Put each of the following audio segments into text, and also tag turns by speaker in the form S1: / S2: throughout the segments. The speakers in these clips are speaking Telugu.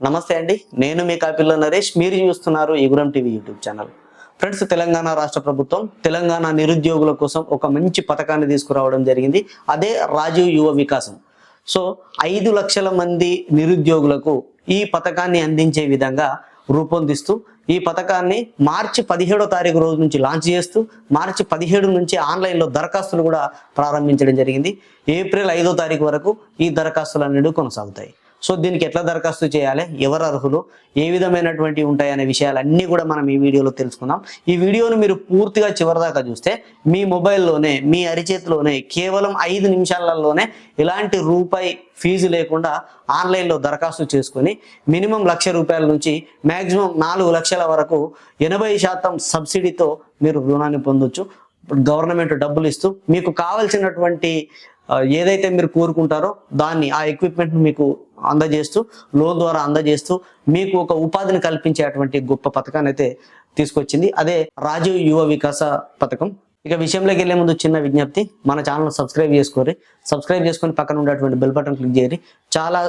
S1: నమస్తే అండి. నేను మీ కాపిల్ల నరేష్. మీరు చూస్తున్నారు ఈగురం TV YouTube channel. Friends Telangana రాష్ట్ర ప్రభుత్వం తెలంగాణ నిరుద్యోగుల కోసం ఒక మంచి పథకాన్ని తీసుకురావడం జరిగింది. అదే రాజీవ్ యువ వికాసం. సో ఐదు లక్షల మంది నిరుద్యోగులకు ఈ పథకాన్ని అందించే విధంగా రూపొందిస్తూ ఈ పథకాన్ని మార్చి పదిహేడో తారీఖు రోజు నుంచి లాంచ్ చేస్తూ మార్చి పదిహేడు నుంచి ఆన్లైన్లో దరఖాస్తులు కూడా ప్రారంభించడం జరిగింది. ఏప్రిల్ ఐదో తారీఖు వరకు ఈ దరఖాస్తులు అనేవి కొనసాగుతాయి. సో దీనికి ఎట్లా దరఖాస్తు చేయాలి? ఎవరు అర్హులు? ఏ విధమైనటువంటి ఉంటాయనే విషయాలన్నీ కూడా మనం ఈ వీడియోలో తెలుసుకుందాం. ఈ వీడియోను మీరు పూర్తిగా చివరిదాకా చూస్తే మీ మొబైల్లోనే మీ అరిచేతిలోనే కేవలం ఐదు నిమిషాలలోనే ఎలాంటి రూపాయి ఫీజు లేకుండా ఆన్లైన్లో దరఖాస్తు చేసుకొని మినిమం లక్ష రూపాయల నుంచి మ్యాక్సిమం నాలుగు లక్షల వరకు ఎనభై శాతం సబ్సిడీతో మీరు రుణాన్ని పొందొచ్చు. గవర్నమెంట్ డబ్బులు ఇస్తూ మీకు కావలసినటువంటి ఏదైతే మీరు కోరుకుంటారో దాన్ని ఆ ఎక్విప్మెంట్ మీకు అందజేస్తూ లోన్ ద్వారా అందజేస్తూ మీకు ఒక ఉపాధిని కల్పించేటువంటి గొప్ప పథకాన్ని అయితే తీసుకొచ్చింది. అదే రాజీవ్ యువ వికాస పథకం. ఇక విషయంలోకి వెళ్ళే ముందు చిన్న విజ్ఞప్తి మన ఛానల్ సబ్స్క్రైబ్ చేసుకోరి సబ్స్క్రైబ్ చేసుకొని పక్కన ఉండేటువంటి బెల్ బటన్ క్లిక్ చేయరి చాలా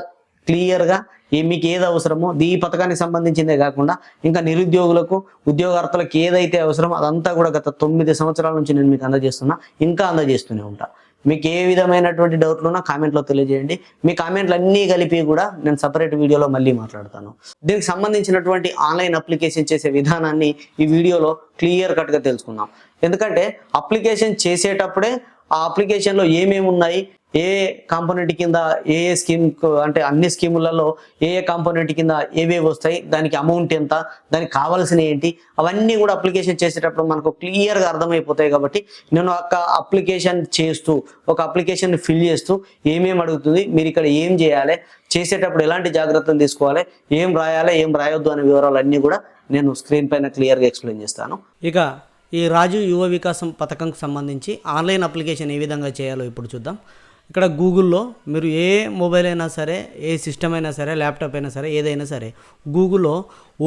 S1: క్లియర్గా ఏ మీకు ఏది అవసరమో ఈ పథకానికి సంబంధించిందే కాకుండా ఇంకా నిరుద్యోగులకు ఉద్యోగార్థులకు ఏదైతే అవసరమో అదంతా కూడా గత తొమ్మిది సంవత్సరాల నుంచి నేను మీకు అందజేస్తున్నా. ఇంకా అందజేస్తూనే ఉంటాను మీకు ఏ విధమైనటువంటి డౌట్లు ఉన్నా కామెంట్లో తెలియజేయండి. మీ కామెంట్లు అన్నీ కలిపి కూడా నేను సపరేట్ వీడియోలో మళ్ళీ మాట్లాడతాను. దీనికి సంబంధించినటువంటి ఆన్లైన్ అప్లికేషన్ చేసే విధానాన్ని ఈ వీడియోలో క్లియర్ కట్గా తెలుసుకుందాం. ఎందుకంటే అప్లికేషన్ చేసేటప్పుడే ఆ అప్లికేషన్లో ఏమేమి ఉన్నాయి ఏ కాంపోనెంట్ కింద ఏ ఏ స్కీమ్ అంటే అన్ని స్కీములలో ఏ ఏ కాంపోనెంట్ కింద ఏవేవి వస్తాయి దానికి అమౌంట్ ఎంత దానికి కావాల్సిన ఏంటి అవన్నీ కూడా అప్లికేషన్ చేసేటప్పుడు మనకు క్లియర్గా అర్థమైపోతాయి కాబట్టి నేను ఒక అప్లికేషన్ చేస్తూ ఒక అప్లికేషన్ ఫిల్ చేస్తూ ఏమేమి అడుగుతుంది మీరు ఇక్కడ ఏం చేయాలి చేసేటప్పుడు ఎలాంటి జాగ్రత్తలు తీసుకోవాలి ఏం రాయాలి ఏం రాయొద్దు అనే వివరాలు అన్నీ కూడా నేను స్క్రీన్ పైన క్లియర్గా ఎక్స్ప్లెయిన్ చేస్తాను.
S2: ఇక ఈ రాజు యువ వికాసం పథకంకి సంబంధించి ఆన్లైన్ అప్లికేషన్ ఏ విధంగా చేయాలో ఇప్పుడు చూద్దాం. ఇక్కడ గూగుల్లో మీరు ఏ మొబైల్ అయినా సరే ఏ సిస్టమ్ అయినా సరే ల్యాప్టాప్ అయినా సరే ఏదైనా సరే గూగుల్లో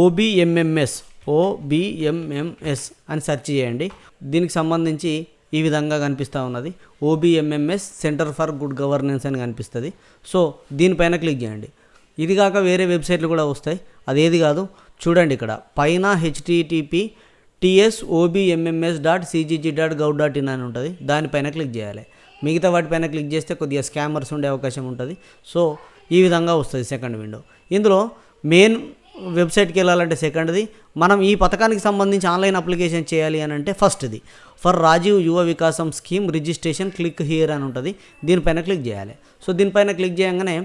S2: ఓబిఎంఎంఎస్ ఓబిఎంఎంఎస్ అని సెర్చ్ చేయండి. దీనికి సంబంధించి ఈ విధంగా కనిపిస్తూ ఉన్నది. OBMMS centre for good governance అని కనిపిస్తుంది. సో దీనిపైన క్లిక్ చేయండి. ఇది కాక వేరే వెబ్సైట్లు కూడా వస్తాయి. అదేది కాదు చూడండి ఇక్కడ. పైన HTTP TS OBMMS dot CGG dot gov dot in అని ఉంటుంది. దానిపైన క్లిక్ చేయాలి. మిగతా వాటిపైన క్లిక్ చేస్తే కొద్దిగా స్కామర్స్ ఉండే అవకాశం ఉంటుంది. సో ఈ విధంగా వస్తుంది సెకండ్ విండో ఇందులో మెయిన్ వెబ్సైట్కి వెళ్ళాలంటే సెకండ్ది మనం ఈ పథకానికి సంబంధించి ఆన్లైన్ అప్లికేషన్ చేయాలి అని అంటే ఫస్ట్ది ఫర్ రాజీవ్ యువ వికాసం స్కీమ్ రిజిస్ట్రేషన్ క్లిక్ హియర్ అని ఉంటుంది. దీనిపైన క్లిక్ చేయాలి. సో దీనిపైన క్లిక్ చేయగానే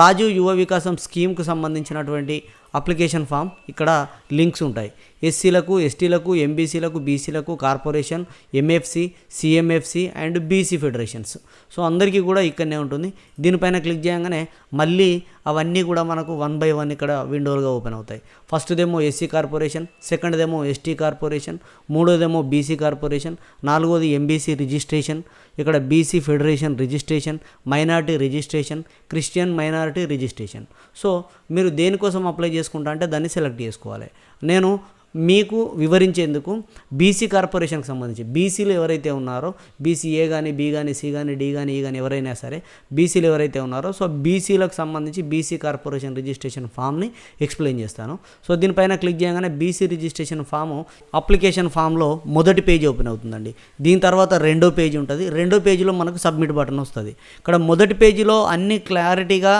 S2: రాజీవ్ యువ వికాసం స్కీమ్కి సంబంధించినటువంటి అప్లికేషన్ ఫామ్ ఇక్కడ లింక్స్ ఉంటాయి. ఎస్సీలకు ఎస్టీలకు ఎంబీసీలకు బీసీలకు corporation MFC CMFC and BC federations. So అందరికీ కూడా ఇక్కడనే ఉంటుంది. దీనిపైన క్లిక్ చేయగానే మళ్ళీ అవన్నీ కూడా మనకు వన్ బై వన్ ఇక్కడ విండోలుగా ఓపెన్ అవుతాయి. ఫస్ట్దేమో ఎస్సీ కార్పొరేషన్ సెకండ్దేమో ఎస్టీ కార్పొరేషన్ మూడోదేమో బీసీ కార్పొరేషన్ నాలుగోది ఎంబీసీ రిజిస్ట్రేషన్ ఇక్కడ BC federation registration minority registration Christian minority registration so మీరు దేనికోసం అప్లై చేసుకుంటా అంటే దాన్ని సెలెక్ట్ చేసుకోవాలి. నేను మీకు వివరించేందుకు బీసీ కార్పొరేషన్కి సంబంధించి బీసీలు ఎవరైతే ఉన్నారో బీసీ ఏ కానీ బి కానీ సి కానీ డి కానీ ఈ e కానీ ఎవరైనా సరే బీసీలు ఎవరైతే ఉన్నారో సో బీసీలకు సంబంధించి బీసీ కార్పొరేషన్ రిజిస్ట్రేషన్ ఫామ్ని ఎక్స్ప్లెయిన్ చేస్తాను. సో దీనిపైన క్లిక్ చేయగానే బీసీ రిజిస్ట్రేషన్ ఫాము అప్లికేషన్ ఫామ్లో మొదటి పేజ్ ఓపెన్ అవుతుందండి. దీని తర్వాత రెండో పేజీ ఉంటుంది. రెండో పేజీలో మనకు సబ్మిట్ బటన్ వస్తుంది. ఇక్కడ మొదటి పేజీలో అన్ని క్లారిటీగా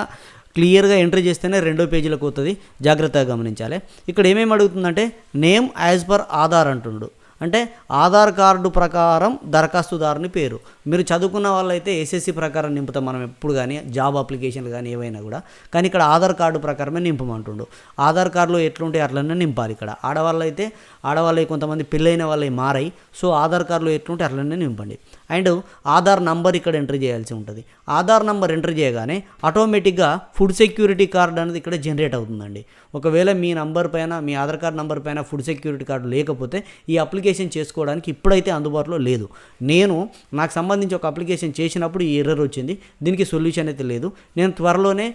S2: క్లియర్గా ఎంట్రీ చేస్తేనే రెండో పేజీలకు వస్తుంది జాగ్రత్తగా గమనించాలి. ఇక్కడ ఏమేమి అడుగుతుందంటే నేమ్ యాజ్ పర్ ఆధార్ అంటుండు. అంటే ఆధార్ కార్డు ప్రకారం దరఖాస్తుదారుని పేరు. మీరు చదువుకున్న వాళ్ళైతే ఎస్ఎస్సి ప్రకారం నింపుతాం మనం ఎప్పుడు కానీ జాబ్ అప్లికేషన్లు కానీ ఏవైనా కూడా. కానీ ఇక్కడ ఆధార్ కార్డు ప్రకారమే నింపమంటుండు. ఆధార్ కార్డులో ఎట్లుంటే అట్లనే నింపాలి ఇక్కడ. ఆడవాళ్ళు అయితే ఆడవాళ్ళు కొంతమంది పెళ్ళైన వాళ్ళవి మారాయి సో ఆధార్ కార్డులో ఎట్లుంటే అట్లనే నింపండి. అండ్ ఆధార్ నంబర్ ఇక్కడ ఎంట్రీ చేయాల్సి ఉంటుంది. ఆధార్ నంబర్ ఎంటర్ చేయగానే ఆటోమేటిక్గా ఫుడ్ సెక్యూరిటీ కార్డ్ అనేది ఇక్కడ జనరేట్ అవుతుందండి. ఒకవేళ మీ నంబర్ పైన మీ ఆధార్ కార్డ్ నంబర్ పైన ఫుడ్ సెక్యూరిటీ కార్డు లేకపోతే ఈ అప్లికేషన్ చేసుకోవడానికి ఇప్పుడైతే అందుబాటులో లేదు. నేను నాకు సంబంధించి ఒక అప్లికేషన్ చేసినప్పుడు ఈ ఎర్రర్ వచ్చింది. దీనికి సొల్యూషన్ అయితే లేదు. నేను త్వరలోనే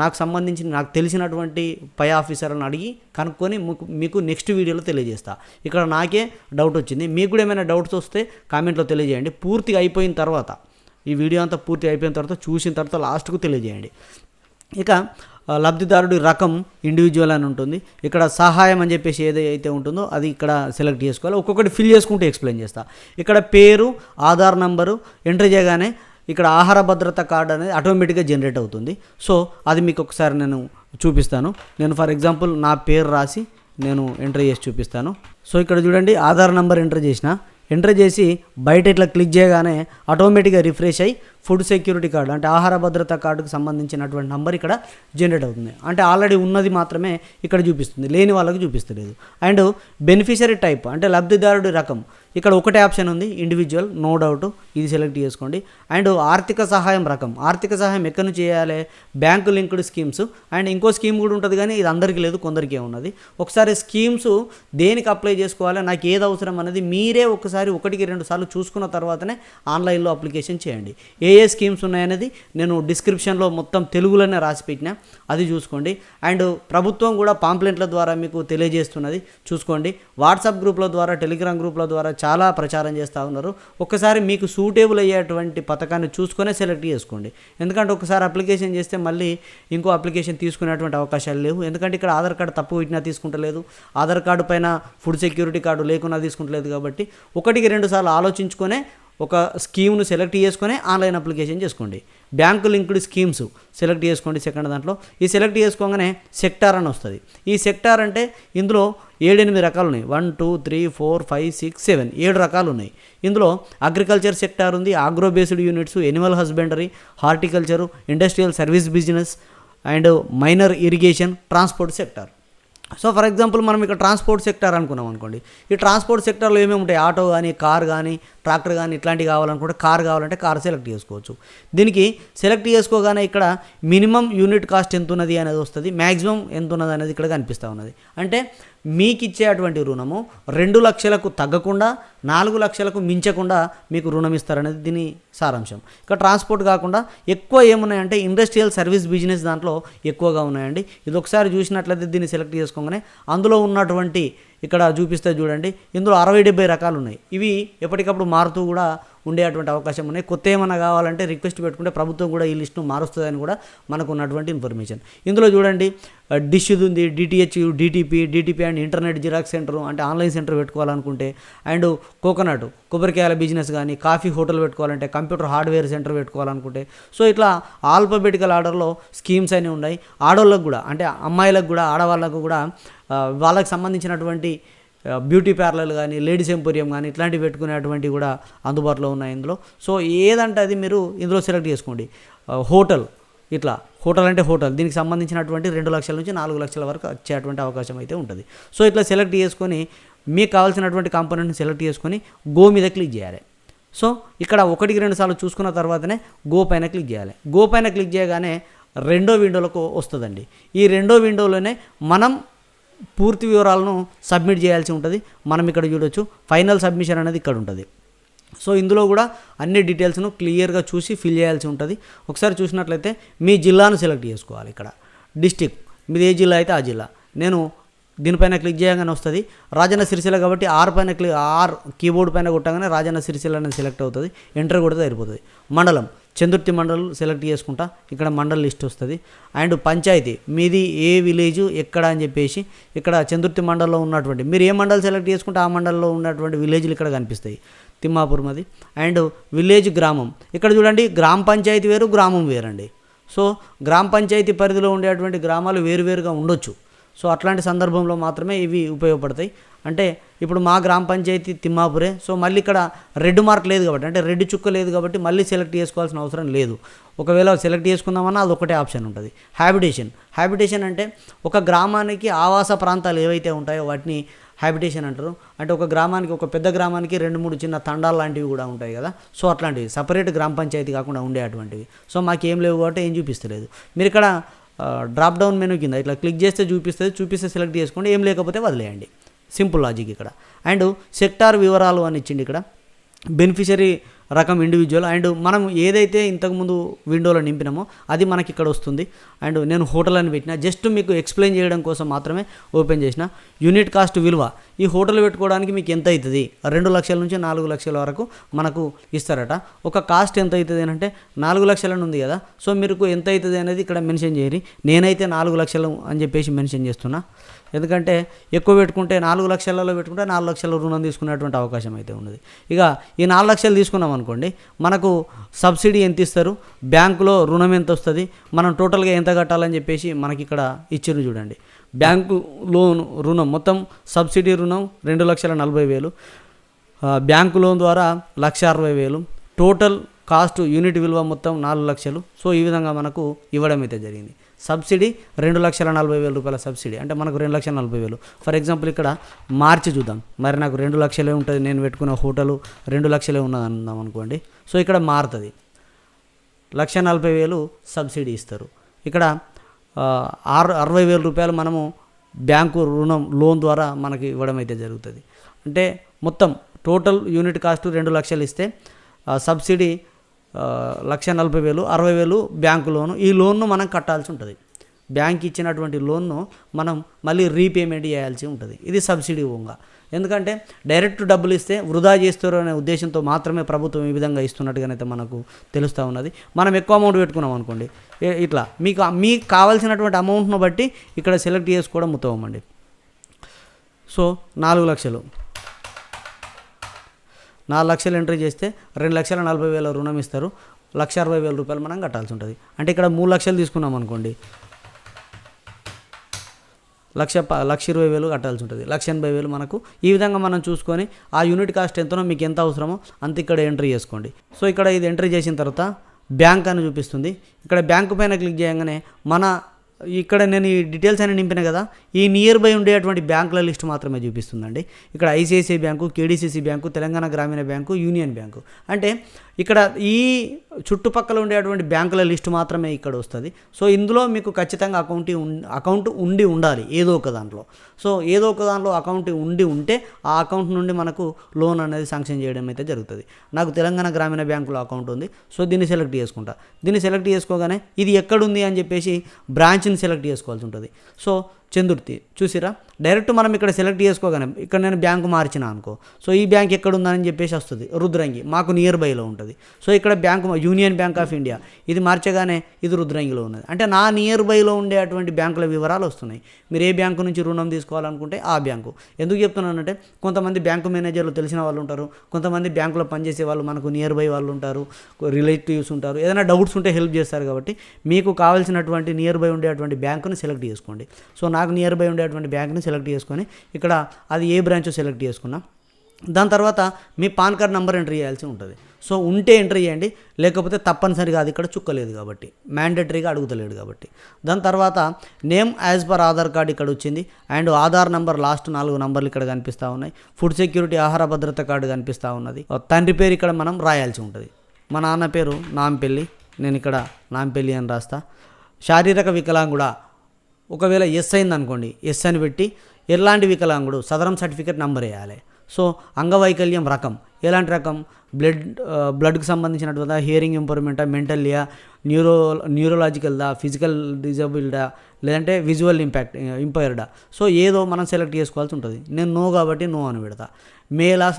S2: నాకు సంబంధించి నాకు తెలిసినటువంటి పై ఆఫీసర్ని అడిగి కనుక్కొని మీకు నెక్స్ట్ వీడియోలో తెలియజేస్తా. ఇక్కడ నాకే డౌట్ వచ్చింది. మీకు కూడా ఏమైనా డౌట్స్ వస్తే కామెంట్లో తెలియజేయండి. పూర్తిగా అయిపోయిన తర్వాత ఈ వీడియో అంతా పూర్తి అయిపోయిన తర్వాత చూసిన తర్వాత లాస్ట్కు తెలియజేయండి. ఇక లబ్ధిదారుడి రకం ఇండివిజువల్ అని ఉంటుంది. ఇక్కడ సహాయం అని చెప్పేసి ఏదైతే ఉంటుందో అది ఇక్కడ సెలెక్ట్ చేసుకోవాలి. ఒక్కొక్కటి ఫిల్ చేసుకుంటూ ఎక్స్ప్లెయిన్ చేస్తా. ఇక్కడ పేరు ఆధార్ నంబరు ఎంటర్ చేయగానే ఇక్కడ ఆహార భద్రత కార్డు అనేది ఆటోమేటిక్గా జనరేట్ అవుతుంది. సో అది మీకు ఒకసారి నేను చూపిస్తాను. నేను ఫర్ ఎగ్జాంపుల్ నా పేరు రాసి నేను ఎంటర్ చేసి చూపిస్తాను. సో ఇక్కడ చూడండి ఆధార్ నెంబర్ ఎంటర్ చేసిన. ఎంటర్ చేసి బయట ఇట్లా క్లిక్ చేయగానే ఆటోమేటిక్గా రిఫ్రెష్ అయ్యి ఫుడ్ సెక్యూరిటీ కార్డు అంటే ఆహార భద్రత కార్డుకు సంబంధించినటువంటి నంబర్ ఇక్కడ జనరేట్ అవుతుంది. అంటే ఆల్రెడీ ఉన్నది మాత్రమే ఇక్కడ చూపిస్తుంది లేని వాళ్ళకి చూపిస్తలేదు. అండ్ బెనిఫిషరీ టైప్ అంటే లబ్ధిదారుడి రకం. ఇక్కడ ఒకటే ఆప్షన్ ఉంది ఇండివిజువల్ నో డౌట్ ఇది సెలెక్ట్ చేసుకోండి. అండ్ ఆర్థిక సహాయం రకం ఆర్థిక సహాయం ఎక్కడి నుంచి చేయాలి? Bank linked schemes. అండ్ ఇంకో స్కీమ్ కూడా ఉంటుంది కానీ ఇది అందరికీ లేదు కొందరికే ఉన్నది. ఒకసారి స్కీమ్స్ దేనికి అప్లై చేసుకోవాలి? నాకు ఏది అవసరం అనేది మీరే ఒకసారి ఒకటికి రెండు సార్లు చూసుకున్న తర్వాతనే ఆన్లైన్లో అప్లికేషన్ చేయండి. ఏ ఏ స్కీమ్స్ ఉన్నాయనేది నేను డిస్క్రిప్షన్లో మొత్తం తెలుగులోనే రాసి పెట్టిన. అది చూసుకోండి. అండ్ ప్రభుత్వం కూడా పాంప్లెంట్ల ద్వారా మీకు తెలియజేస్తున్నది చూసుకోండి. వాట్సాప్ గ్రూప్ల ద్వారా టెలిగ్రామ్ గ్రూప్ల ద్వారా చాలా ప్రచారం చేస్తూ ఉన్నారు. ఒక్కసారి మీకు సూటేబుల్ అయ్యేటువంటి పథకాన్ని చూసుకునే సెలెక్ట్ చేసుకోండి. ఎందుకంటే ఒకసారి అప్లికేషన్ చేస్తే మళ్ళీ ఇంకో అప్లికేషన్ తీసుకునేటువంటి అవకాశాలు లేవు. ఎందుకంటే ఇక్కడ ఆధార్ కార్డు తప్పు పెట్టినా తీసుకుంటలేదు. ఆధార్ కార్డు పైన ఫుడ్ సెక్యూరిటీ కార్డు లేకున్నా తీసుకుంటలేదు కాబట్టి ఒకటికి రెండు సార్లు ఆలోచించుకునే ఒక స్కీమ్ను సెలెక్ట్ చేసుకొని ఆన్లైన్ అప్లికేషన్ చేసుకోండి. బ్యాంకు లింక్డ్ స్కీమ్స్ సెలెక్ట్ చేసుకోండి సెకండ్ దాంట్లో. ఈ సెలెక్ట్ చేసుకోగానే సెక్టార్ అని వస్తుంది. ఈ సెక్టార్ అంటే ఇందులో ఏడెనిమిది రకాలు ఉన్నాయి. One two three four five six seven ఏడు రకాలు ఉన్నాయి. ఇందులో అగ్రికల్చర్ సెక్టార్ ఉంది. Agro based units animal husbandry horticulture industrial service business and minor irrigation transport sector. So for example మనం ఇక్కడ ట్రాన్స్పోర్ట్ సెక్టార్ అనుకున్నాం అనుకోండి. ఈ ట్రాన్స్పోర్ట్ సెక్టార్లో ఏమేమి ఉంటాయి? ఆటో కానీ కార్ కానీ ట్రాక్టర్ కానీ ఇట్లాంటివి కావాలనుకుంటే కార్ కావాలంటే కార్ సెలెక్ట్ చేసుకోవచ్చు. దీనికి సెలెక్ట్ చేసుకోగానే ఇక్కడ మినిమం యూనిట్ కాస్ట్ ఎంత ఉన్నది అనేది వస్తుంది మ్యాక్సిమం ఎంత ఉన్నది అనేది ఇక్కడ కనిపిస్తూ ఉన్నది. అంటే మీకు ఇచ్చేటువంటి రుణము రెండు లక్షలకు తగ్గకుండా నాలుగు లక్షలకు మించకుండా మీకు రుణం ఇస్తారనేది దీని సారాంశం. ఇక ట్రాన్స్పోర్ట్ కాకుండా ఎక్కువ ఏమున్నాయంటే ఇండస్ట్రియల్ సర్వీస్ బిజినెస్ దాంట్లో ఎక్కువగా ఉన్నాయండి. ఇది ఒకసారి చూసినట్లయితే దీన్ని సెలెక్ట్ చేసుకోగానే అందులో ఉన్నటువంటి ఇక్కడ చూపిస్తే చూడండి. ఇందులో అరవై డెబ్బై రకాలు ఉన్నాయి. ఇవి ఎప్పటికప్పుడు మారుతూ కూడా ఉండేటువంటి అవకాశం ఉన్నాయి. కొత్త ఏమైనా కావాలంటే రిక్వెస్ట్ పెట్టుకుంటే ప్రభుత్వం కూడా ఈ లిస్టును మారుస్తుందని కూడా మనకు ఉన్నటువంటి ఇన్ఫర్మేషన్. ఇందులో చూడండి డిష్ ఉంది DTH DTP DTP and internet xerox centre అంటే ఆన్లైన్ సెంటర్ పెట్టుకోవాలనుకుంటే అండ్ కోకోనట్ కొబ్బరికాయల బిజినెస్ కానీ కాఫీ హోటల్ పెట్టుకోవాలంటే కంప్యూటర్ హార్డ్వేర్ సెంటర్ పెట్టుకోవాలనుకుంటే. సో ఇట్లా ఆల్ఫబెటికల్ ఆర్డర్లో స్కీమ్స్ అనేవి ఉన్నాయి. ఆడవాళ్ళకు కూడా అంటే అమ్మాయిలకు కూడా ఆడవాళ్ళకు కూడా వాళ్ళకి సంబంధించినటువంటి బ్యూటీ పార్లర్ కానీ లేడీస్ ఎంపోరియం కానీ ఇట్లాంటివి పెట్టుకునేటువంటివి కూడా అందుబాటులో ఉన్నాయి ఇందులో. సో ఏదంటే అది మీరు ఇందులో సెలెక్ట్ చేసుకోండి. హోటల్ ఇట్లా హోటల్ అంటే హోటల్. దీనికి సంబంధించినటువంటి రెండు లక్షల నుంచి నాలుగు లక్షల వరకు వచ్చేటువంటి అవకాశం అయితే ఉంటుంది. సో ఇట్లా సెలెక్ట్ చేసుకొని మీకు కావాల్సినటువంటి కాంపోనెంట్ని సెలెక్ట్ చేసుకొని గో మీద క్లిక్ చేయాలి. సో ఇక్కడ ఒకటికి రెండు సార్లు చూసుకున్న తర్వాతనే గో పైన క్లిక్ చేయాలి. గో పైన క్లిక్ చేయగానే రెండో విండోలకు వస్తుందండి. ఈ రెండో విండోలోనే మనం పూర్తి వివరాలను సబ్మిట్ చేయాల్సి ఉంటుంది. మనం ఇక్కడ చూడొచ్చు. ఫైనల్ సబ్మిషన్ అనేది ఇక్కడ ఉంటుంది. సో ఇందులో కూడా అన్ని డీటెయిల్స్ను క్లియర్గా చూసి ఫిల్ చేయాల్సి ఉంటుంది. ఒకసారి చూసినట్లయితే మీ జిల్లాను సెలెక్ట్ చేసుకోవాలి ఇక్కడ. డిస్టిక్. మీది ఏ జిల్లా అయితే ఆ జిల్లా. నేను దీనిపైన క్లిక్ చేయగానే వస్తుంది. రాజన్న సిరిసిల్ల కాబట్టి ఆర్ పైన క్లిక్ ఆర్ కీబోర్డ్ పైన కొట్టగానే రాజన్న సిరిసిల్ల అనేది సెలెక్ట్ అవుతుంది. ఎంటర్ కొడితే సరిపోతుంది. మండలం. చందుర్తి మండల్ సెలెక్ట్ చేసుకుంటా ఇక్కడ మండల్ లిస్ట్ వస్తుంది. అండ్ పంచాయతీ మీది ఏ విలేజ్ ఎక్కడ అని చెప్పేసి ఇక్కడ చందుర్తి మండలంలో ఉన్నటువంటి మీరు ఏ మండల్ సెలెక్ట్ చేసుకుంటే ఆ మండలంలో ఉన్నటువంటి విలేజ్లు ఇక్కడ కనిపిస్తాయి. తిమ్మాపురం అది అండ్ విలేజ్ గ్రామం ఇక్కడ చూడండి గ్రామ పంచాయతీ వేరు గ్రామం వేరండి. సో గ్రామ పంచాయతీ పరిధిలో ఉండేటువంటి గ్రామాలు వేరువేరుగా ఉండొచ్చు. సో అట్లాంటి సందర్భంలో మాత్రమే ఇవి ఉపయోగపడతాయి. అంటే ఇప్పుడు మా గ్రామ పంచాయతీ తిమ్మాపురే సో మళ్ళీ ఇక్కడ రెడ్ మార్క్ లేదు కాబట్టి అంటే రెడ్ చుక్క లేదు కాబట్టి మళ్ళీ సెలెక్ట్ చేసుకోవాల్సిన అవసరం లేదు. ఒకవేళ సెలెక్ట్ చేసుకుందామన్నా అది ఒకటే ఆప్షన్ ఉంటుంది. హ్యాబిటేషన్. హ్యాబిటేషన్ అంటే ఒక గ్రామానికి ఆవాస ప్రాంతాలు ఏవైతే ఉంటాయో వాటిని హ్యాబిటేషన్ అంటారు. అంటే ఒక గ్రామానికి ఒక పెద్ద గ్రామానికి రెండు మూడు చిన్న తండాలు లాంటివి కూడా ఉంటాయి కదా. సో అట్లాంటివి. సపరేట్ గ్రామ పంచాయతీ కాకుండా ఉండే అటువంటివి. సో మాకేం లేవు కాబట్టి ఏం చూపిస్తలేదు. మీరు ఇక్కడ డ్రాప్ డౌన్ మెనూ కింద ఇట్లా క్లిక్ చేస్తే చూపిస్తుంది. చూపిస్తే సెలెక్ట్ చేసుకోండి. ఏం లేకపోతే వదిలేయండి. సింపుల్ లాజిక్ ఇక్కడ. అండ్ సెక్టార్ వివరాలు అని ఇచ్చిండి ఇక్కడ. బెనిఫిషరీ రకం ఇండివిజువల్ అండ్ మనం ఏదైతే ఇంతకుముందు విండోలో నింపినామో అది మనకి ఇక్కడ వస్తుంది. అండ్ నేను హోటల్ అని పెట్టిన జస్ట్ మీకు ఎక్స్ప్లెయిన్ చేయడం కోసం మాత్రమే ఓపెన్ చేసిన. యూనిట్ కాస్ట్ విలువ. ఈ హోటల్ పెట్టుకోవడానికి మీకు ఎంత అవుతుంది? రెండు లక్షల నుంచి నాలుగు లక్షల వరకు మనకు ఇస్తారట. ఒక కాస్ట్ ఎంత అవుతుంది అంటే నాలుగు లక్షలని ఉంది కదా. సో మీకు ఎంత అవుతుంది అనేది ఇక్కడ మెన్షన్ చేయరి నేనైతే నాలుగు లక్షలు అని చెప్పేసి మెన్షన్ చేస్తున్నా. ఎందుకంటే ఎక్కువ పెట్టుకుంటే నాలుగు లక్షలలో పెట్టుకుంటే నాలుగు లక్షల రుణం తీసుకునేటువంటి అవకాశం అయితే ఉన్నది. ఇక ఈ నాలుగు లక్షలు తీసుకున్నాం అనుకోండి మనకు సబ్సిడీ ఎంత ఇస్తారు? బ్యాంకులో రుణం ఎంత వస్తుంది? మనం టోటల్గా ఎంత కట్టాలని చెప్పేసి మనకి ఇక్కడ ఇచ్చారు చూడండి. బ్యాంకు లోన్ రుణం మొత్తం సబ్సిడీ రుణం రెండు లక్షల నలభై వేలు బ్యాంకు లోన్ ద్వారా లక్ష అరవై వేలు టోటల్ కాస్ట్ యూనిట్ విలువ మొత్తం నాలుగు లక్షలు. సో ఈ విధంగా మనకు ఇవ్వడం అయితే జరిగింది. సబ్సిడీ రెండు లక్షల నలభై వేల రూపాయల సబ్సిడీ. అంటే మనకు రెండు లక్షల నలభై వేలు. ఫర్ ఎగ్జాంపుల్ ఇక్కడ మార్చి చూద్దాం. మరి నాకు రెండు లక్షలే ఉంటుంది నేను పెట్టుకున్న హోటలు రెండు లక్షలే ఉన్నది అందాం అనుకోండి. సో ఇక్కడ మారుతుంది. లక్ష నలభై వేలు సబ్సిడీ ఇస్తారు. ఇక్కడ ఆరు అరవై వేల రూపాయలు మనము బ్యాంకు రుణం లోన్ ద్వారా మనకి ఇవ్వడం అయితే జరుగుతుంది. అంటే మొత్తం టోటల్ యూనిట్ కాస్ట్ రెండు లక్షలు ఇస్తే సబ్సిడీ లక్ష నలభై వేలు అరవై వేలు బ్యాంకు లోను ఈ లోన్ను మనం కట్టాల్సి ఉంటుంది. బ్యాంక్ ఇచ్చినటువంటి లోన్ను మనం మళ్ళీ రీపేమెంట్ చేయాల్సి ఉంటుంది. ఇది సబ్సిడీ ఓంగా ఎందుకంటే డైరెక్ట్ డబ్బులు ఇస్తే వృధా చేస్తారు అనే ఉద్దేశంతో మాత్రమే ప్రభుత్వం ఈ విధంగా ఇస్తున్నట్టుగానైతే మనకు తెలుస్తూ ఉన్నది. మనం ఎక్కువ అమౌంట్ పెట్టుకున్నాం అనుకోండి. ఇట్లా మీకు మీకు కావాల్సినటువంటి అమౌంట్ను బట్టి ఇక్కడ సెలెక్ట్ చేసుకోవడం ఉత్తమం అండి. సో నాలుగు లక్షలు. నాలుగు లక్షలు ఎంట్రీ చేస్తే రెండు లక్షల నలభై వేల రుణం ఇస్తారు. లక్ష అరవై వేల రూపాయలు మనం కట్టాల్సి ఉంటుంది. అంటే ఇక్కడ మూడు లక్షలు తీసుకున్నాం అనుకోండి. లక్ష లక్ష ఇరవై వేలు కట్టాల్సి ఉంటుంది. లక్ష ఎనభై వేలు మనకు. ఈ విధంగా మనం చూసుకొని ఆ యూనిట్ కాస్ట్ ఎంతనో మీకు ఎంత అవసరమో అంత ఇక్కడ ఎంట్రీ చేసుకోండి. సో ఇక్కడ ఇది ఎంట్రీ చేసిన తర్వాత బ్యాంక్ అని చూపిస్తుంది. ఇక్కడ బ్యాంకు పైన క్లిక్ చేయగానే మన ఇక్కడ నేను ఈ డీటెయిల్స్ అని నింపిన కదా ఈ నియర్ బై ఉండేటువంటి బ్యాంకుల లిస్ట్ మాత్రమే చూపిస్తుందండి. ఇక్కడ ICICI bank KDCC bank Telangana Grameena bank union bank. అంటే ఇక్కడ ఈ చుట్టుపక్కల ఉండేటువంటి బ్యాంకుల లిస్ట్ మాత్రమే ఇక్కడ వస్తుంది. సో ఇందులో మీకు ఖచ్చితంగా అకౌంట్ అకౌంట్ ఉండి ఉండాలి ఏదో ఒక దాంట్లో. సో ఏదో ఒక దాంట్లో అకౌంట్ ఉండి ఉంటే ఆ అకౌంట్ నుండి మనకు లోన్ అనేది శాంక్షన్ చేయడం అయితే జరుగుతుంది. నాకు తెలంగాణ గ్రామీణ బ్యాంకులో అకౌంట్ ఉంది సో దీన్ని సెలెక్ట్ చేసుకుంటా. దీన్ని సెలెక్ట్ చేసుకోగానే ఇది ఎక్కడుంది అని చెప్పేసి బ్రాంచ్ని సెలెక్ట్ చేసుకోవాల్సి ఉంటుంది. సో చందుర్తి. చూసిరా డైరెక్ట్ మనం ఇక్కడ సెలెక్ట్ చేసుకోగానే ఇక్కడ నేను బ్యాంకు మార్చిన అనుకో. సో ఈ బ్యాంక్ ఎక్కడ ఉందని చెప్పేసి వస్తుంది. రుద్రంగి. మాకు నియర్ బైలో ఉంటుంది. సో ఇక్కడ bank union bank of India. ఇది మార్చగానే ఇది రుద్రంగిలో ఉన్నది. అంటే నా నియర్ బైలో ఉండే అటువంటి బ్యాంకుల వివరాలు వస్తున్నాయి. మీరు ఏ బ్యాంకు నుంచి రుణం తీసుకోవాలనుకుంటే ఆ బ్యాంకు. ఎందుకు చెప్తున్నానంటే కొంతమంది బ్యాంకు మేనేజర్లు తెలిసిన వాళ్ళు ఉంటారు. కొంతమంది బ్యాంకులో పనిచేసే వాళ్ళు మనకు నియర్ బై వాళ్ళు ఉంటారు. రిలేటివ్స్ ఉంటారు. ఏదైనా డౌట్స్ ఉంటే హెల్ప్ చేస్తారు కాబట్టి మీకు కావాల్సినటువంటి నియర్ బై ఉండేటువంటి బ్యాంకును సెలెక్ట్ చేసుకోండి. సో నాకు నియర్ బై ఉండేటువంటి బ్యాంక్ని సెలెక్ట్ చేసుకొని ఇక్కడ అది ఏ బ్రాంచ్ సెలెక్ట్ చేసుకున్నా. దాని తర్వాత మీ పాన్ కార్డ్ నెంబర్ ఎంట్రీ చేయాల్సి ఉంటుంది. సో ఉంటే ఎంట్రీ చేయండి. లేకపోతే తప్పనిసరిగా అది ఇక్కడ చుక్కలేదు కాబట్టి మ్యాండేటరీగా అడుగుతలేడు కాబట్టి. దాని తర్వాత name as per Aadhaar card ఇక్కడ వచ్చింది. అండ్ ఆధార్ నెంబర్ లాస్ట్ నాలుగు నంబర్లు ఇక్కడ కనిపిస్తూ ఉన్నాయి. ఫుడ్ సెక్యూరిటీ ఆహార భద్రత కార్డు కనిపిస్తూ ఉన్నది. తండ్రి పేరు ఇక్కడ మనం రాయాల్సి ఉంటుంది. మా నాన్న పేరు నాంపెల్లి. నేను ఇక్కడ నాంపెల్లి అని రాస్తా. శారీరక వికలాంగుడా? ఒకవేళ ఎస్ అయింది అనుకోండి ఎస్ అని పెట్టి ఎలాంటి వికలాంగుడు సదరం సర్టిఫికేట్ నంబర్ వేయాలి. సో అంగవైకల్యం రకం. ఎలాంటి రకం? బ్లడ్ బ్లడ్కి సంబంధించినటువంటి హియరింగ్ ఇంప్రూవ్మెంటా? మెంటల్లియా న్యూరో న్యూరోలాజికల్దా? ఫిజికల్ డిజబుల్డా లేదంటే విజువల్ ఇంపాక్ట్ ఇంపైర్డా? సో ఏదో మనం సెలెక్ట్ చేసుకోవాల్సి ఉంటుంది. నేను నో కాబట్టి నో అని పెడతా. మేలా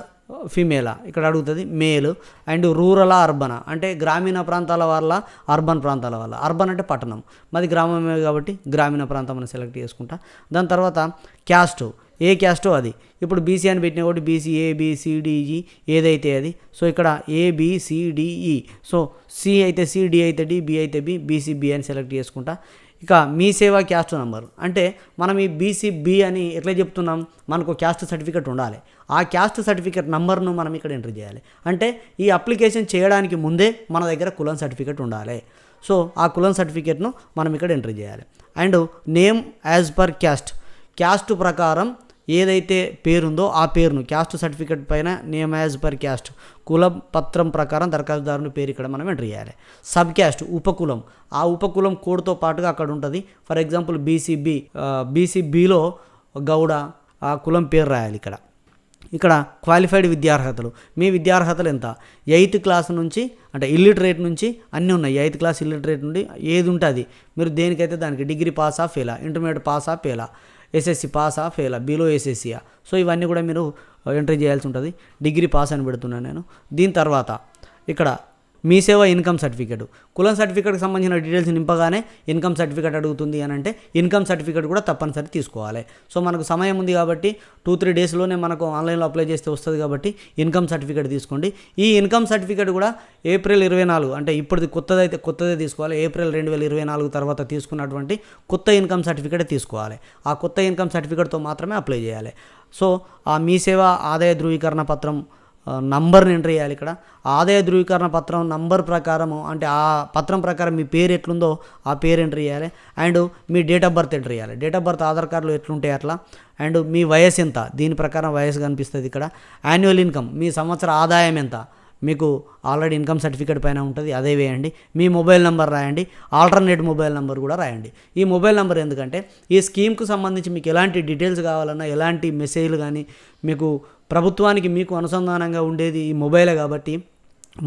S2: ఫీమేలా. ఇక్కడ అడుగుతుంది మేల్ అండ్ రూరలా అర్బనా. అంటే గ్రామీణ ప్రాంతాల వల్ల అర్బన్ ప్రాంతాల వల్ల అర్బన్ అంటే పట్టణం. మాది గ్రామమే కాబట్టి గ్రామీణ ప్రాంతం అని సెలెక్ట్ చేసుకుంటా. దాని తర్వాత క్యాస్ట్. ఏ క్యాస్టో అది? ఇప్పుడు బీసీ అని పెట్టిన కాబట్టి బీసీ ఏబిసిడిఈ ఏదైతే అది. సో ఇక్కడ ఏబిసిడిఈ సో సి అయితే సి డి అయితే డి బి అయితే బి బీసీబి అని సెలెక్ట్ చేసుకుంటా. ఇక మీ సేవ క్యాస్ట్ నెంబర్. అంటే మనం ఈ బీసీ బి అని ఎట్లా చెప్తున్నాం? మనకు క్యాస్ట్ సర్టిఫికేట్ ఉండాలి. ఆ క్యాస్ట్ సర్టిఫికేట్ నంబర్ను మనం ఇక్కడ ఎంటర్ చేయాలి. అంటే ఈ అప్లికేషన్ చేయడానికి ముందే మన దగ్గర కులం సర్టిఫికేట్ ఉండాలి. సో ఆ కులం సర్టిఫికేట్ను మనం ఇక్కడ ఎంటర్ చేయాలి. And name as per caste. Caste ప్రకారం ఏదైతే పేరుందో ఆ పేరును క్యాస్ట్ సర్టిఫికేట్ పైన నేమ్ యాజ్ పర్ క్యాస్ట్. కుల పత్రం ప్రకారం దరఖాస్తుదారుని పేరు ఇక్కడ మనం ఎంటర్ చేయాలి. సబ్ క్యాస్ట్ ఉపకులం. ఆ ఉపకులం కోడ్తో పాటుగా అక్కడ ఉంటుంది. ఫర్ ఎగ్జాంపుల్ బీసీబీ బీసీబీలో గౌడ ఆ కులం పేరు రాయాలి ఇక్కడ. ఇక్కడ క్వాలిఫైడ్ విద్యార్హతలు. మీ విద్యార్హతలు ఎంత? ఎయిత్ క్లాస్ నుంచి అంటే ఇల్లిటరేట్ నుంచి అన్నీ ఉన్నాయి. ఎయిత్ క్లాస్ ఇల్లిటరేట్ నుండి ఏది ఉంటుంది? మీరు దేనికైతే దానికి డిగ్రీ పాసా ఫెయిలా ఇంటర్మీడియట్ పాసా ఫెయిలా. ఎస్ఎస్సి పాసా ఫెయిలా బిలో ఎస్ఎస్సియా సో ఇవన్నీ కూడా మీరు uh, ఎంట్రీ చేయాల్సి ఉంటుంది. డిగ్రీ పాస్ అని పెడుతున్నాను నేను. దీని తర్వాత ఇక్కడ మీ సేవ ఇన్కమ్ సర్టిఫికేట్. కులం సర్టిఫికేట్కి సంబంధించిన డీటెయిల్స్ నింపగానే ఇన్కమ్ సర్టిఫికేట్ అడుగుతుంది అని అంటే ఇన్కమ్ సర్టిఫికేట్ కూడా తప్పనిసరి తీసుకోవాలి. సో మనకు సమయం ఉంది కాబట్టి టూ త్రీ డేస్లోనే మనకు ఆన్లైన్లో అప్లై చేస్తే వస్తుంది కాబట్టి ఇన్కమ్ సర్టిఫికేట్ తీసుకోండి. ఈ ఇన్కమ్ సర్టిఫికేట్ కూడా ఏప్రిల్ ఇరవై నాలుగు అంటే ఇప్పటిది కొత్తదైతే కొత్తదే తీసుకోవాలి. ఏప్రిల్ రెండు వేల ఇరవై నాలుగు తర్వాత తీసుకున్నటువంటి కొత్త ఇన్కమ్ సర్టిఫికేట్ తీసుకోవాలి. ఆ కొత్త ఇన్కమ్ సర్టిఫికేట్తో మాత్రమే అప్లై చేయాలి. సో ఆ మీ సేవ ఆదాయ ధృవీకరణ పత్రం నంబర్ని ఎంటర్ చేయాలి ఇక్కడ. ఆదాయ ధృవీకరణ పత్రం నంబర్ ప్రకారము అంటే ఆ పత్రం ప్రకారం మీ పేరు ఎట్లుందో ఆ పేరు ఎంటర్ చేయాలి. అండ్ మీ డేట్ ఆఫ్ బర్త్ ఎంటర్ చేయాలి. డేట్ ఆఫ్ బర్త్ ఆధార్ కార్డులో ఎట్లుంటాయి అట్లా. అండ్ మీ వయసు ఎంత? దీని ప్రకారం వయసు కనిపిస్తుంది ఇక్కడ. యాన్యువల్ ఇన్కమ్ మీ సంవత్సర ఆదాయం ఎంత? మీకు ఆల్రెడీ ఇన్కమ్ సర్టిఫికేట్ పైన ఉంటుంది అదే వేయండి. మీ మొబైల్ నెంబర్ రాయండి. ఆల్టర్నేట్ మొబైల్ నెంబర్ కూడా రాయండి. ఈ మొబైల్ నెంబర్ ఎందుకంటే ఈ స్కీమ్కు సంబంధించి మీకు ఎలాంటి డీటెయిల్స్ కావాలన్నా ఎలాంటి మెసేజ్లు కానీ మీకు ప్రభుత్వానికి మీకు అనుసంధానంగా ఉండేది ఈ మొబైలే కాబట్టి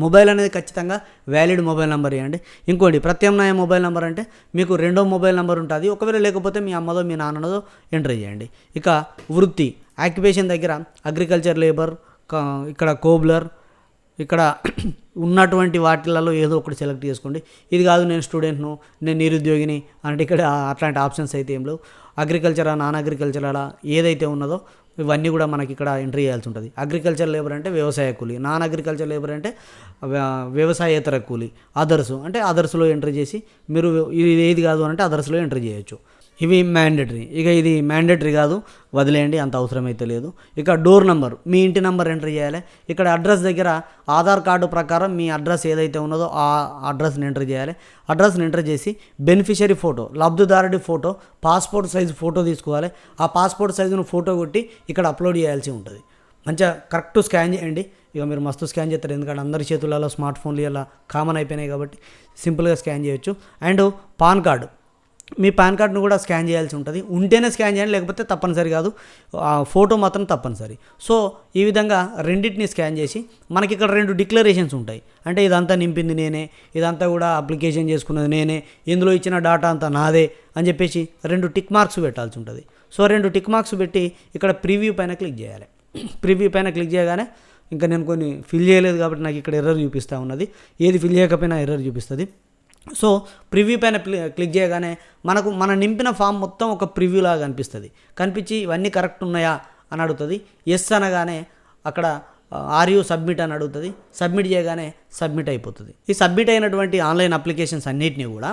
S2: మొబైల్ అనేది ఖచ్చితంగా వ్యాలిడ్ మొబైల్ నెంబర్ ఇవ్వండి. ఇంకోటి ప్రత్యామ్నాయ మొబైల్ నెంబర్ అంటే మీకు రెండో మొబైల్ నెంబర్ ఉంటుంది. ఒకవేళ లేకపోతే మీ అమ్మదో మీ నాన్నదో ఎంటర్ చేయండి. ఇక వృత్తి ఆక్యుపేషన్ దగ్గర అగ్రికల్చర్ లేబర్ ఇక్కడ కోబ్లర్ ఇక్కడ ఉన్నటువంటి వాటిలలో ఏదో ఒకటి సెలెక్ట్ చేసుకోండి. ఇది కాదు నేను స్టూడెంట్ను నేను నిరుద్యోగిని అంటే ఇక్కడ అట్లాంటి ఆప్షన్స్ అయితే ఏం లేవు. అగ్రికల్చరా నాన్ అగ్రికల్చర్ అలా ఏదైతే ఉన్నదో ఇవన్నీ కూడా మనకి ఇక్కడ ఎంట్రీ చేయాల్సి ఉంటుంది. అగ్రికల్చర్ లేబర్ అంటే వ్యవసాయ కూలి. నాన్ అగ్రికల్చర్ లేబర్ అంటే వ్యవసాయేతర కూలి. అదర్స్ అంటే అదర్స్లో ఎంట్రీ చేసి మీరు ఇది ఏది కాదు అంటే అదర్స్లో ఎంట్రీ చేయొచ్చు. ఇవి మ్యాండేటరీ ఇక ఇది మ్యాండేటరీ కాదు వదిలేయండి అంత అవసరమైతే లేదు. ఇక డోర్ నెంబర్ మీ ఇంటి నెంబర్ ఎంటర్ చేయాలి. ఇక్కడ అడ్రస్ దగ్గర ఆధార్ కార్డు ప్రకారం మీ అడ్రస్ ఏదైతే ఉన్నదో ఆ అడ్రస్ని ఎంటర్ చేయాలి. అడ్రస్ని ఎంటర్ చేసి బెనిఫిషరీ ఫోటో లబ్ధిదారుడి ఫోటో పాస్పోర్ట్ సైజు ఫోటో తీసుకోవాలి. ఆ పాస్పోర్ట్ సైజును ఫోటో కొట్టి ఇక్కడ అప్లోడ్ చేయాల్సి ఉంటుంది. మంచిగా కరెక్ట్ స్కాన్ చేయండి. ఇక మీరు మస్తు స్కాన్ చేస్తారు. ఎందుకంటే అందరి చేతులలో స్మార్ట్ ఫోన్లు ఇలా కామన్ అయిపోయినాయి కాబట్టి సింపుల్గా స్కాన్ చేయొచ్చు. And PAN card. Me PAN కార్డును కూడా స్కాన్ చేయాల్సి ఉంటుంది. ఉంటేనే స్కాన్ చేయండి లేకపోతే తప్పనిసరి కాదు. ఆ ఫోటో మాత్రం తప్పనిసరి. సో ఈ విధంగా రెండింటిని స్కాన్ చేసి మనకి ఇక్కడ రెండు డిక్లరేషన్స్ ఉంటాయి. అంటే ఇదంతా నింపింది నేనే ఇదంతా కూడా అప్లికేషన్ చేసుకున్నది నేనే ఇందులో ఇచ్చిన డాటా అంతా నాదే అని చెప్పేసి రెండు టిక్ మార్క్స్ పెట్టాల్సి ఉంటుంది. సో రెండు టిక్ మార్క్స్ పెట్టి ఇక్కడ ప్రివ్యూ పైన క్లిక్ చేయాలి. ప్రివ్యూ పైన క్లిక్ చేయగానే ఇంకా నేను కొన్ని ఫిల్ చేయలేదు కాబట్టి నాకు ఇక్కడ ఎర్రర్ చూపిస్తూ ఉన్నది. ఏది ఫిల్ చేయకపోయినా ఎర్రర్ చూపిస్తుంది. సో ప్రివ్యూ పైన క్లిక్ చేయగానే మనకు మనం నింపిన ఫామ్ మొత్తం ఒక ప్రివ్యూ లాగా కనిపిస్తుంది. కనిపించి ఇవన్నీ కరెక్ట్ ఉన్నాయా అని అడుగుతుంది. ఎస్ అనగానే అక్కడ ఆర్యూ సబ్మిట్ అని అడుగుతుంది. సబ్మిట్ చేయగానే సబ్మిట్ అయిపోతుంది. ఈ సబ్మిట్ అయినటువంటి ఆన్లైన్ అప్లికేషన్స్ అన్నిటిని కూడా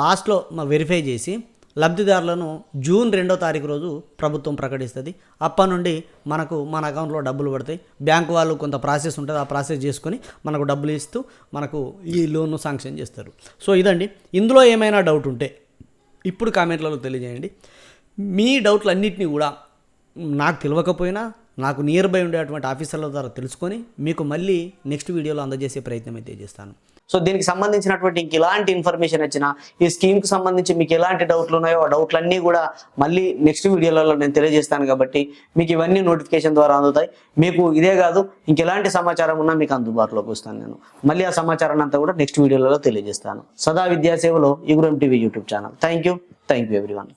S2: లాస్ట్లో వెరిఫై చేసి లబ్ధిదారులను జూన్ రెండో తారీఖు రోజు ప్రభుత్వం ప్రకటిస్తుంది. అప్పటి నుండి మనకు మన అకౌంట్లో డబ్బులు పడతాయి. బ్యాంకు వాళ్ళు కొంత ప్రాసెస్ ఉంటుంది. ఆ ప్రాసెస్ చేసుకొని మనకు డబ్బులు ఇస్తూ మనకు ఈ లోన్ను శాంక్షన్ చేస్తారు. సో ఇదండి. ఇందులో ఏమైనా డౌట్ ఉంటే ఇప్పుడు కామెంట్లలో తెలియజేయండి. మీ డౌట్లు అన్నింటినీ కూడా నాకు తెలియకపోయినా నాకు నియర్ బై ఉండేటువంటి ఆఫీసర్ల ద్వారా తెలుసుకొని మీకు మళ్ళీ నెక్స్ట్ వీడియోలో అందజేసే ప్రయత్నం అయితే చేస్తాను.
S1: సో దీనికి సంబంధించినటువంటి ఇంక ఎలాంటి ఇన్ఫర్మేషన్ వచ్చినా ఈ స్కీమ్కి సంబంధించి మీకు ఎలాంటి డౌట్లు ఉన్నాయో ఆ డౌట్లన్నీ కూడా మళ్ళీ నెక్స్ట్ వీడియోలలో నేను తెలియజేస్తాను కాబట్టి మీకు ఇవన్నీ నోటిఫికేషన్ ద్వారా అందుతాయి. మీకు ఇదే కాదు ఇంకెలాంటి సమాచారం ఉన్నా మీకు అందుబాటులోకి వస్తాను నేను. మళ్ళీ ఆ సమాచారాన్ని అంతా కూడా నెక్స్ట్ వీడియోలలో తెలియజేస్తాను. సదా విద్యాసేవలో Eguram TV YouTube channel. Thank you thank you everyone